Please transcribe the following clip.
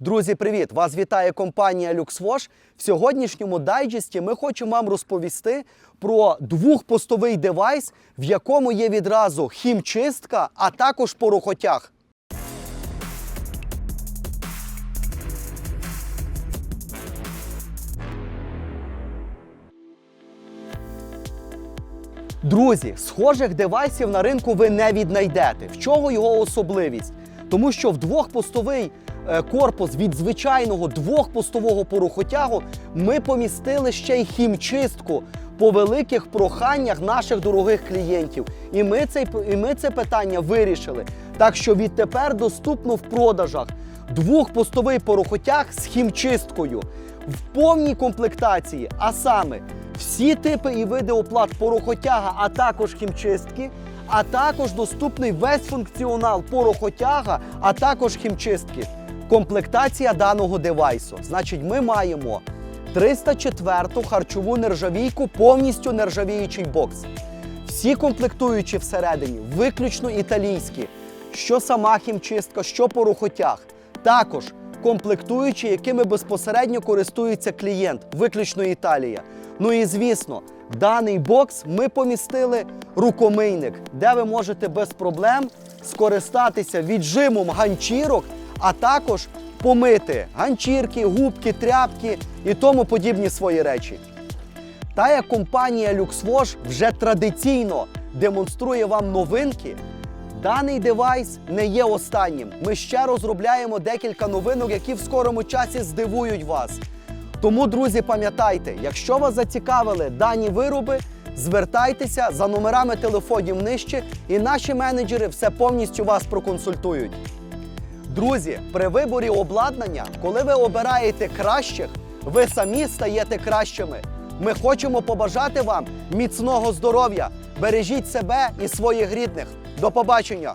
Друзі, привіт! Вас вітає компанія LuxWash. В сьогоднішньому дайджесті ми хочемо вам розповісти про двохпостовий девайс, в якому є відразу хімчистка, а також порохотяг. Друзі, схожих девайсів на ринку ви не віднайдете. В чого його особливість? Тому що в двохпостовий корпус від звичайного двохпостового порохотягу ми помістили ще й хімчистку по великих проханнях наших дорогих клієнтів. І ми, цей, і ми це питання вирішили. Так що відтепер доступно в продажах двохпостовий порохотяг з хімчисткою в повній комплектації, а саме всі типи і види оплат порохотяга, а також хімчистки, а також доступний весь функціонал порохотяга, а також хімчистки. Комплектація даного девайсу. Значить, ми маємо 304-ту харчову нержавійку, повністю нержавіючий бокс. Всі комплектуючі всередині, виключно італійські, що сама хімчистка, що порохотяг. Також комплектуючі, якими безпосередньо користується клієнт, виключно Італія. Ну і звісно, даний бокс ми помістили рукомийник, де ви можете без проблем скористатися віджимом ганчірок, а також помити ганчірки, губки, тряпки і тому подібні свої речі. Та як компанія LuxWash вже традиційно демонструє вам новинки, даний девайс не є останнім. Ми ще розробляємо декілька новинок, які в скорому часі здивують вас. Тому, друзі, пам'ятайте, якщо вас зацікавили дані вироби, звертайтеся за номерами телефонів нижче, і наші менеджери все повністю вас проконсультують. Друзі, при виборі обладнання, коли ви обираєте кращих, ви самі стаєте кращими. Ми хочемо побажати вам міцного здоров'я. Бережіть себе і своїх рідних. До побачення!